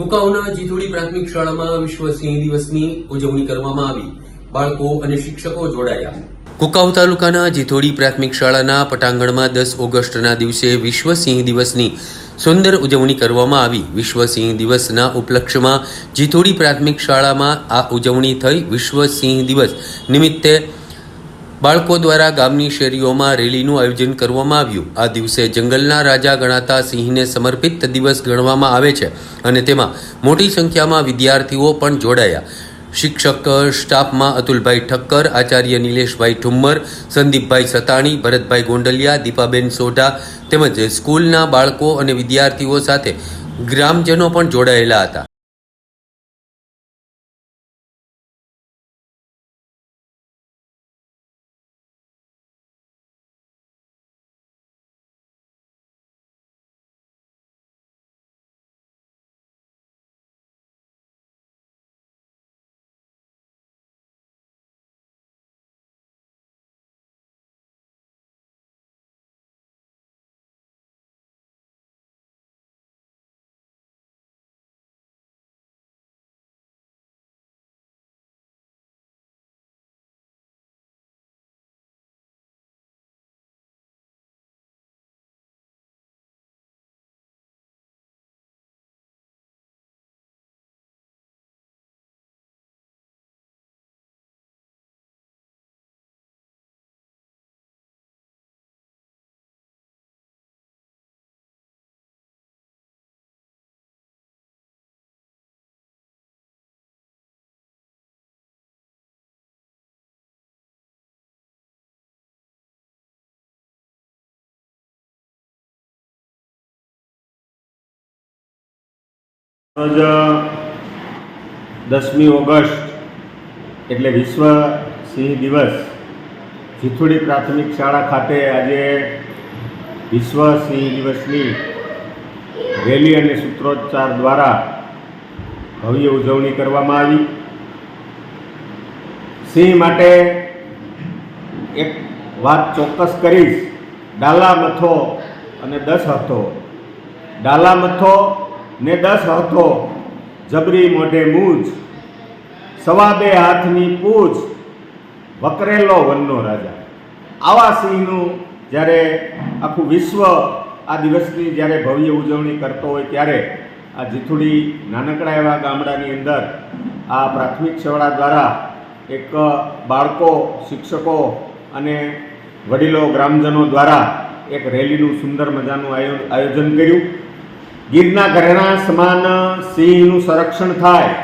કુકાઉના જીથોડી પ્રાથમિક શાળામાં વિશ્વ સિંહ દિવસની ઉજવણી કરવામાં આવી. બાળકો અને શિક્ષકો જોડાયા. કુકાઉ તાલુકાના જીથોડી પ્રાથમિક શાળાના પટાંગણમાં દસ ઓગસ્ટના દિવસે વિશ્વ સિંહ દિવસની સુંદર ઉજવણી કરવામાં આવી. વિશ્વ સિંહ દિવસના ઉપલક્ષ્યમાં જીથોડી પ્રાથમિક શાળામાં આ ઉજવણી થઈ. વિશ્વ સિંહ દિવસ નિમિત્તે બાળકો દ્વારા ગામની શેરીઓમાં રેલીનું આયોજન કરવામાં આવ્યું. આ દિવસે જંગલના રાજા ગણાતા સિંહને સમર્પિત દિવસ ગણવામાં આવે છે અને તેમાં મોટી સંખ્યામાં વિદ્યાર્થીઓ પણ જોડાયા. શિક્ષક, સ્ટાફમાં અતુલભાઈ ઠક્કર, આચાર્ય નિલેશભાઈ ઠુમ્મર, સંદીપભાઈ સતાણી, ભરતભાઈ ગોંડલિયા, દીપાબેન સોઢા તેમજ સ્કૂલના બાળકો અને વિદ્યાર્થીઓ સાથે ગ્રામજનો પણ જોડાયેલા હતા. રોજ દસમી ઓગસ્ટ એટલે વિશ્વ સિંહ દિવસ. જીથુડી પ્રાથમિક શાળા ખાતે આજે વિશ્વ સિંહ દિવસની રેલી અને સૂત્રોચ્ચાર દ્વારા ભવ્ય ઉજવણી કરવામાં આવી. સિંહ માટે એક વાત ચોક્કસ કરીશ. ડાલા મથો અને દસ હતો ડાલા મથો ને દસ હતો જબરી મોઢે મૂજ સવા બે હાથની પૂજ, વકરેલો વનનો રાજા. આવા સિંહનું જ્યારે આખું વિશ્વ આ દિવસની જ્યારે ભવ્ય ઉજવણી કરતો હોય ત્યારે આ જીથુડી નાનકડા એવા ગામડાની અંદર આ પ્રાથમિક શાળા દ્વારા એક બાળકો, શિક્ષકો અને વડીલો, ગ્રામજનો દ્વારા એક રેલીનું સુંદર મજાનું આયોજન કર્યું. ગીરના ઘરેણા સમાન સિંહનું સંરક્ષણ થાય.